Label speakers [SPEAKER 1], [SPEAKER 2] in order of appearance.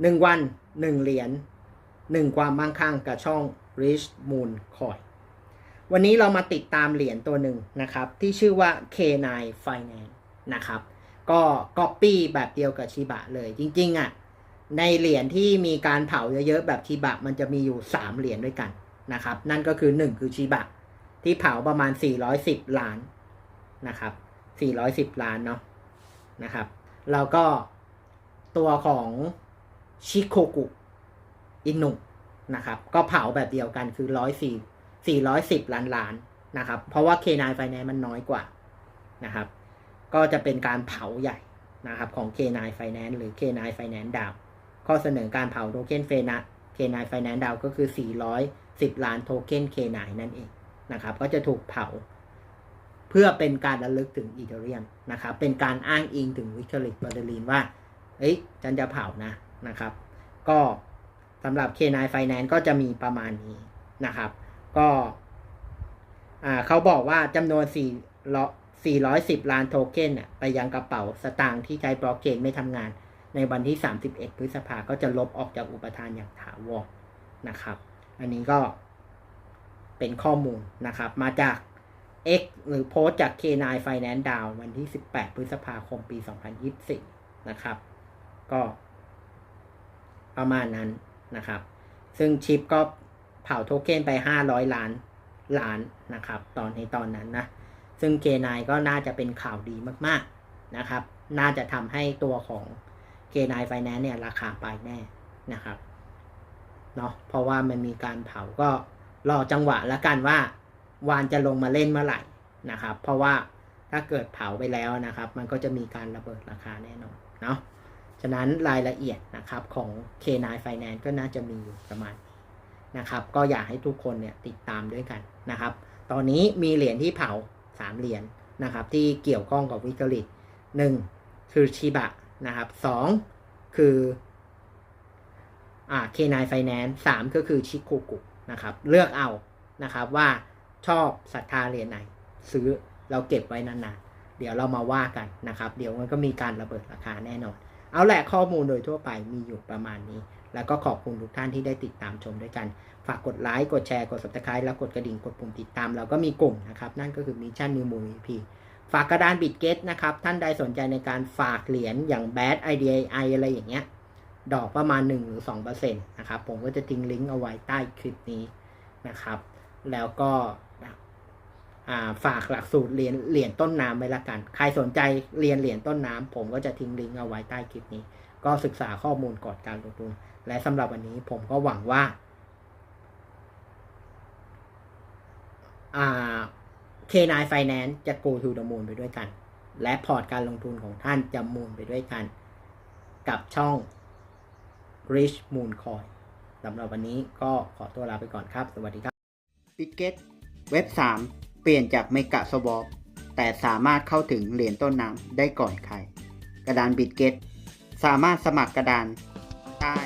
[SPEAKER 1] 1 วัน 1 เหรียญ1 ความมั่งคั่งกับช่อง Rich Moon Coin วันนี้เรามาติดตามเหรียญตัวหนึ่งนะครับ ที่ชื่อว่า K9 Finance นะครับ ก็ก๊อปปี้แบบเดียวกับชิบะเลย จริงๆอะในเหรียญที่มีการเผาเยอะๆแบบชิบะมันจะมีอยู่ 3 เหรียญด้วยกันนะครับ นั่นก็คือ 1 คือชิบะ ที่เผาประมาณ 410 ล้านนะครับ 410 ล้านเนาะนะครับ แล้วก็ตัวของ ชิโคกุอินุนะครับ ก็เผาแบบเดียวกันคือ104 410ล้านล้านนะครับ เพราะว่า K9 Finance มันน้อยกว่านะครับ ก็จะเป็นการเผาใหญ่นะครับ ของ K9 Finance หรือ K9 Finance ดาวข้อเสนอการเผาโทเค็นเฟนะ K9 Finance ดาวก็คือ 410 ล้านโทเค็น K9 นั่นเองนะครับ ก็จะถูกเผา เพื่อเป็นการระลึกถึงอีเทเรียมนะครับ เป็นการอ้างอิงถึงวิกตอริกบอเดลีนว่า เอ้ยฉันจะเผานะ นะครับ ก็สำหรับ K9 Finance ก็จะมีประมาณนี้นะครับ ก็เขาบอกว่าจำนวน4 410 ล้านโทเค็นน่ะไปยังกระเป๋าสตางค์ที่ใช้บล็อกเชนไม่ทำงาน ในวันที่ 31 พฤษภาก็จะลบออกจากอุปทานอย่างถาวรนะครับ อันนี้ก็เป็นข้อมูลนะครับ มาจาก X หรือโพสจาก K9 Finance Down วันที่ 18 พฤษภาคม ปี 2024 นะครับ ก็ ประมาณนั้นนะครับ ซึ่งชิปก็เผาโทเค็นไป 500 ล้านล้านนะครับ ตอนในตอนนั้นนะ ซึ่ง K9 ก็น่าจะเป็นข่าวดีมากๆนะครับ น่าจะทำให้ตัวของ K9 Finance เนี่ยราคาไปแน่นะครับเนาะเพราะว่ามันมีการเผาก็รอจังหวะแล้วกันว่า วานจะลงมาเล่นเมื่อไหร่นะครับ เพราะว่าถ้าเกิดเผาไปแล้วนะครับ มันก็จะมีการระเบิดราคาแน่นอนเนาะ ฉะนั้นรายละเอียดนะครับของ K9 Finance ก็น่าจะมีอยู่ประมาณนะครับ ก็อยากให้ทุกคนเนี่ยติดตามด้วยกันนะครับ ตอนนี้มีเหรียญที่เผา 3 เหรียญนะครับ ที่เกี่ยวข้องกับวิกฤตหนึ่งคือชิบะนะครับสองคืออ่า K9 Finance สามก็คือชิคุกุนะครับ เลือกเอานะครับว่าชอบศรัทธาเหรียญไหน ซื้อเราเก็บไว้นานๆเดี๋ยวเรามาว่ากันนะครับ เดี๋ยวมันก็มีการระเบิดราคาแน่นอน เอาแหละข้อมูลโดยทั่วไปมีอยู่ประมาณนี้ แล้วก็ขอบคุณทุกท่านที่ได้ติดตามชมด้วยกัน ฝากกดไลค์ กดแชร์ กด subscribe แล้วกดกระดิ่ง กดปุ่มติดตาม แล้วก็มีกลุ่มนะครับ นั่นก็คือมิชชั่นนิวมูวีพีฝากกระดานบิตเกตนะครับ ท่านใดสนใจในการฝากเหรียญอย่าง Bad IDI อะไรอย่างเงี้ย ดอกประมาณ 1 หรือ2%นะครับ ผมก็จะทิ้งลิงก์เอาไว้ใต้คลิปนี้นะครับ แล้วก็ ฝากหลักสูตรเรียนเหรียญต้นน้ำไว้ละกัน ใครสนใจเรียนเหรียญต้นน้ำ ผมก็จะทิ้งลิงก์เอาไว้ใต้คลิปนี้ ก็ศึกษาข้อมูลก่อนการลงทุน และสำหรับวันนี้ผมก็หวังว่าอ่า K9 Finance จะ go to the moon ไปด้วยกัน และพอร์ตการลงทุนของท่านจะมูนไปด้วยกัน กับช่อง Rich Moon Coin สำหรับวันนี้ก็ขอตัวลาไปก่อนครับ สวัสดีครับ b i t g e t เว็บ 3 ปลี่ยนจากเมกะสวอปแต่สามารถเข้าถึงเหรียญต้นน้ำได้ก่อนใคร กระดาน b i t g e t สามารถสมัครกระดานได้